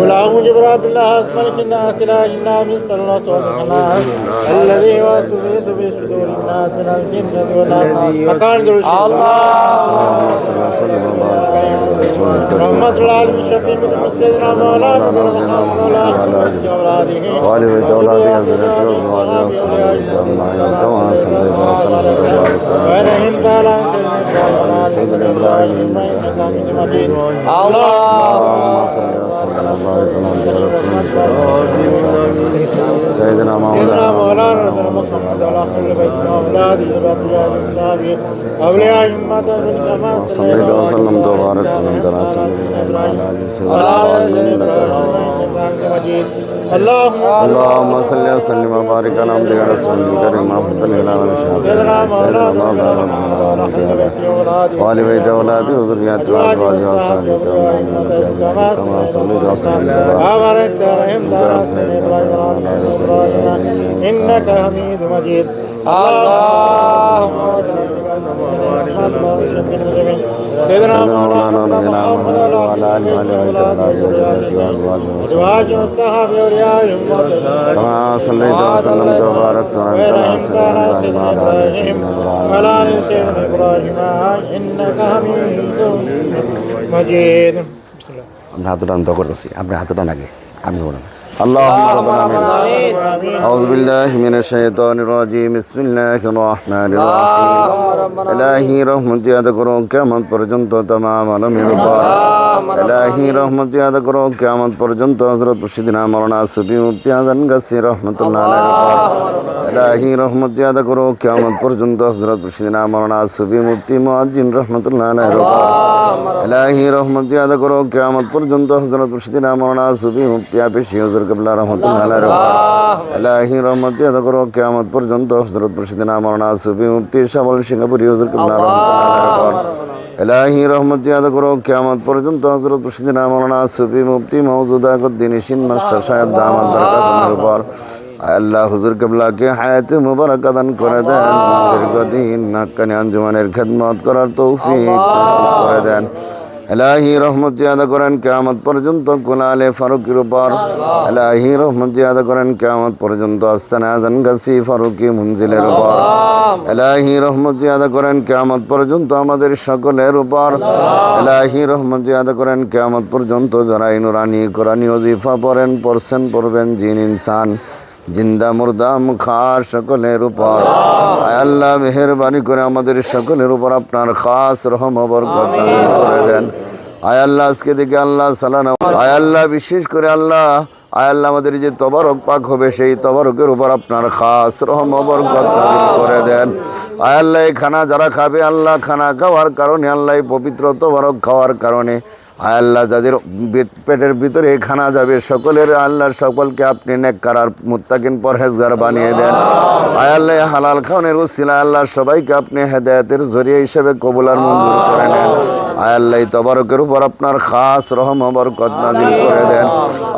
غلام جبر عبد الله اسمل من الناس لا أنا من سلوات الله الذي وسوس في صدور الناس من الجنه والناس فقال الله. محمد العالم الشفيع سيدنا مولانا بن الله وآله وأولاده حضرة الأزواج والصحابة أجمعين كما صليت وسلمت وبارك على سيدنا إبراهيم اللهم صل وسلم وبارك على رسولك سيدنا مولانا مولانا محمد وعلى آل بيت أولاده وأزواجه وأصحابه أولياء أمته بالكمال صليت وسلمت وبارك على سيدنا وعلى آل سيدنا مجيد اللهم اللهم صل وسلم وبارك على عبدك ورسولك الكريم محمد الهلال والشهادة سيدنا مولانا محمد وآل بيت أولاده وذريته وأزواجه الصالحات كما صليت وسلمت وبارك وبارك عليهم دار سيدنا إبراهيم وعلى آل إبراهيم إنك حميد مجيد اللهم سيدنا سيدنا مولانا نبينا محمد وعلى آله وآل بيت أولاده وذريته وأزواجه أزواج الصحابة أولياء أمة كما صليت وسلمت وباركت على سيدنا إبراهيم وعلى آل سيدنا إبراهيم وعلى آل سيدنا إبراهيم إنك حميد مجيد আমরা হাত উঠান তো করতেছি আপনি হাত উঠান আগে আপনি উঠান اللهم ربنا آمين أعوذ بالله من الشيطان الرجيم بسم الله الرحمن الرحيم إلهي رحمت ইয়াদ করো কেমন পর্যন্ত তমাম আলমের উপর এলাহি রহমতি আদা করো কেমন পর্যন্ত হজরত সিদিনা মরনা সুফি মুফতি আদান গাছি রহমতুল্লাহ এলাহি রহমতি আদা করো কেমন পর্যন্ত হজরত সিদিনা মরনা সুফি মুফতি মুআজিন রহমতুল্লাহ এলাহি রহমতি আদা করো কেমন পর্যন্ত হজরত সিদিনা মরনা সুফি মুফতি আবেশি হজর কবলা রহমতুল্লাহ এলাহি রহমতি আদা করো কেমন পর্যন্ত হজরত সিদিনা মরনা সুফি মুফতি শাবল সিঙ্গাপুরি এলাহি রহমত ইয়াদ করো কেমন পর্যন্ত হজরত মুর্শিদিনা মৌলানা সুফি মুফতি মৌজুদা কুদ্দিন ইসিন মাস্টার সাহেব দামাত বরকাতের উপর। আল্লাহ হুজুর কেবলাকে হায়াতে মুবারক দান করে দেন দীর্ঘদিন নাক্কানি আঞ্জুমানের খেদমত করার তৌফিক করে দেন। এলাহি রহমত ইয়াদ করেন, কেয়ামত পর্যন্ত কুলালে ফারুকির উপর। এলাহি রহমত ইয়াদ করেন, কেয়ামত পর্যন্ত আস্তানে আজান গাছি ফারুকি মুনজিলের উপর। এলাহি রহমত জিয়াদা করেন, কেয়ামত পর্যন্ত আমাদের সকলের উপর। এলাহি রহমত জিয়াদা করেন, কেয়ামত পর্যন্ত যারা এই নুরানি কোরআনি ওজিফা পড়েন, পড়ছেন, পড়বেন জিন, ইনসান। জিন্দা মুর্দা মুখা সকলের উপর। আল্লাহ, মেহরবানি করে আমাদের সকলের উপর আপনার খাস রহম বরকত করে দেন। আয় আল্লাহ, আজকে দেখে আল্লাহ সালানা আয় আল্লাহ, বিশেষ করে আল্লাহ, আয় আল্লাহ, আমাদের যে তবরক পাক হবে, সেই তবরকের উপর আপনার খাস রহম বরকত করে দেন। আয় আল্লাহ খানা যারা খাবে, আল্লাহ খানা খাওয়ার কারণে, আল্লাহ পবিত্র তবরক খাওয়ার কারণে। আল্লাহ, যাদের পেটের ভিতরে খানা যাবে, সকলের আল্লাহ সকলকে আপনি নেককার মুত্তাকিন পরহেজগার বানিয়ে দেন। আয় আল্লাহ হালাল খাওয়ানের উসিলা আল্লাহ সবাইকে আপনি হেদায়তের জরিয়া হিসেবে কবুলার মঞ্জুর করে নেন। আয় আল্লাহ এই তবরকের উপর আপনার খাস রহম বরকত নাজিল করে দেন।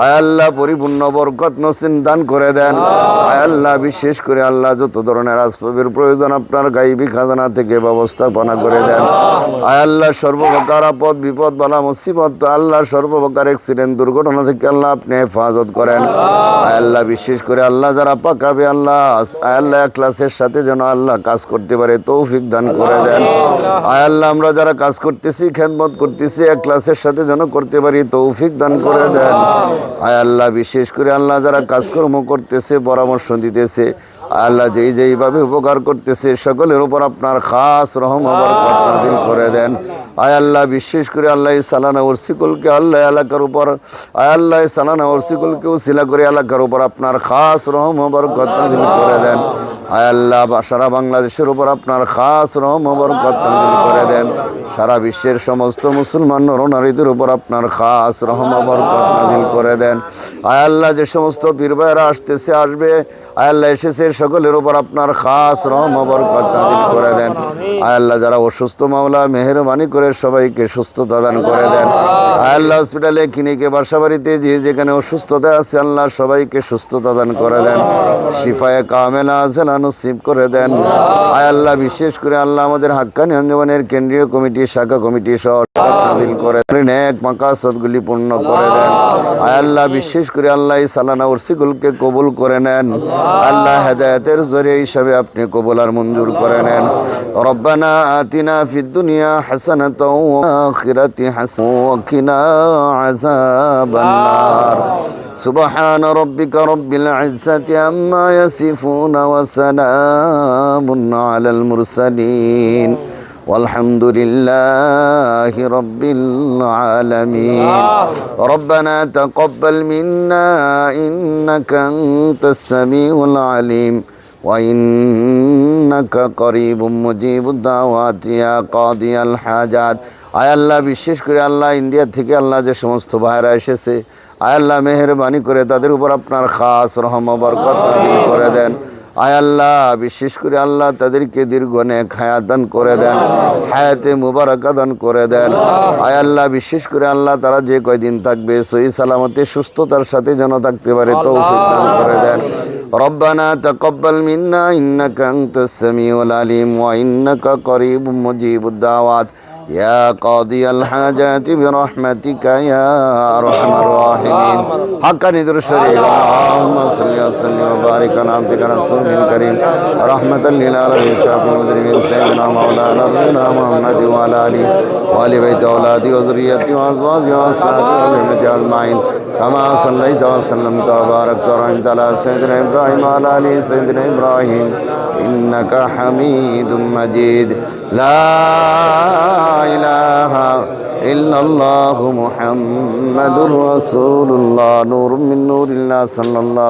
আয় আল্লাহ পরিপূর্ণ বরকত নসিন দান করে দেন। আয় আল্লাহ বিশেষ করে আল্লাহ যত ধরনের আসবাবের প্রয়োজন আপনার গাইবি খাজানা থেকে ব্যবস্থাপনা করে দেন। আয় আল্লাহ সর্বপ্রকার আপদ, বিপদ, বালা, মুসিবত, আল্লাহ সর্বপ্রকার অ্যাক্সিডেন্ট দুর্ঘটনা থেকে আল্লাহ আপনি হেফাজত করেন। আয় আল্লাহ বিশেষ করে আল্লাহ যারা পাকাবে আল্লাহ, আয় আল্লাহ ক্লাসের সাথে যেন আল্লাহ কাজ করতে পারে, তৌফিক দান করে দেন। আয় আল্লাহ আমরা যারা কাজ করতেছি খেদমত করতেছি এক ক্লাসের সাথে যেন করতে পারি তৌফিক দান করে দেন। আয় আল্লাহ বিশেষ করে আল্লাহ যারা কাজকর্ম করতেছে পরামর্শ দিতেছে আল্লাহ যেই যেইভাবে উপকার করতেছে, সকলের উপর আপনার খাস রহম নাযিল করে দেন। আয় আল্লাহ, বিশেষ করে আল্লাহ সালানা ওরসিকুলকে, আল্লাহ এলাকার উপর, আয় আল্লাহ সালানা ওরসিকুলকেও শিলা করে এলাকার উপর আপনার খাস রহম নাযিল করে দেন। আয় আল্লাহ সারা বাংলাদেশের উপর আপনার খাস রহম নাযিল করে দেন। সারা বিশ্বের সমস্ত মুসলমান নরনারীদের উপর আপনার খাস রহম নাযিল করে দেন। আয় আল্লাহ, যে সমস্ত পীর আসতেছে, আসবে। আয় আল্লাহ, এসেছে সকলের উপর আপনার খাস রহম বরকত নাযিল করে দেন। আয় আল্লাহ যারা অসুস্থ মামলা মেহরবানি করে সবাইকে সুস্থতা দান করে দেন। আয় আল্লাহ হসপিটালে ক্লিনিকে বাসা বাড়িতে যে যেখানে অসুস্থতা আছে আল্লাহ সবাইকে সুস্থতা দান করে দেন। শিফায়ে কামেলা আজেলা নসিব করে দেন। আয় আল্লাহ বিশেষ করে আল্লাহ আমাদের হাক্কানি আঞ্জমানের কেন্দ্রীয় কমিটি, শাখা কমিটি সহ নাজিল করে দেন নেক মাকাসাদগুলি পূর্ণ করে দেন আয় আল্লাহ বিশেষ করে আল্লাহ এই সালানা উর্সিগুলকে কবুল করে নেন আল্লাহ হেদায়েতের জরিয়া হিসাবে আপনি কবুল আর মঞ্জুর করে নেন রব্বানা আতিনা ফিদ দুনিয়া হাসানাতাও ওয়া আখিরাতি হাসানাতাও ওয়া কিনা আযাবান নার سبحان ربك رب العزة عما يصفون وسلام على المرسلين والحمد لله رب العالمين ربنا تقبل منا إنك أنت السميع العليم وإنك قريب مجيب الدعوات يا قاضي الحاجات আয় আল্লাহ বিশেষ করে আল্লাহ ইন্ডিয়া থেকে আল্লাহ যে সমস্ত ভাইরা এসেছে আয় আল্লাহ মেহরবানি করে তাদের উপর আপনার খাস রহম বরকত নাজিল করে দেন আয় আল্লাহ বিশেষ করে আল্লাহ তাদেরকে দীর্ঘ নেক হায়াত দান করে দেন হায়াতে মুবারকা দান করে দেন আয় আল্লাহ বিশেষ করে আল্লাহ তারা যে কয়দিন থাকবে সহি সালামতে সুস্থতার সাথে যেন থাকতে পারে তৌফিক দান করে দেন ربنا تقبل منا إنك أنت السميع العليم وإنك قريب مجيب الدعوات يا قاضي الحاجات برحمتك يا أرحم الراحمين. حقا ندر الشريف اللهم صل وسلم وبارك على عبدك رسول الكريم. رحمة للعالمين. شافي المذنبين سيدنا مولانا ربنا محمد وعلى آله وآل بيت أولادي وذريتي وأزواجي وأصحابي والأمة أجمعين. كما صليت وسلمت وباركت ورحمت على سيدنا إبراهيم وعلى آل سيدنا إبراهيم. إنك حميد مجيد. لا إله إلا الله محمد رسول الله. نور من نور الله صلى الله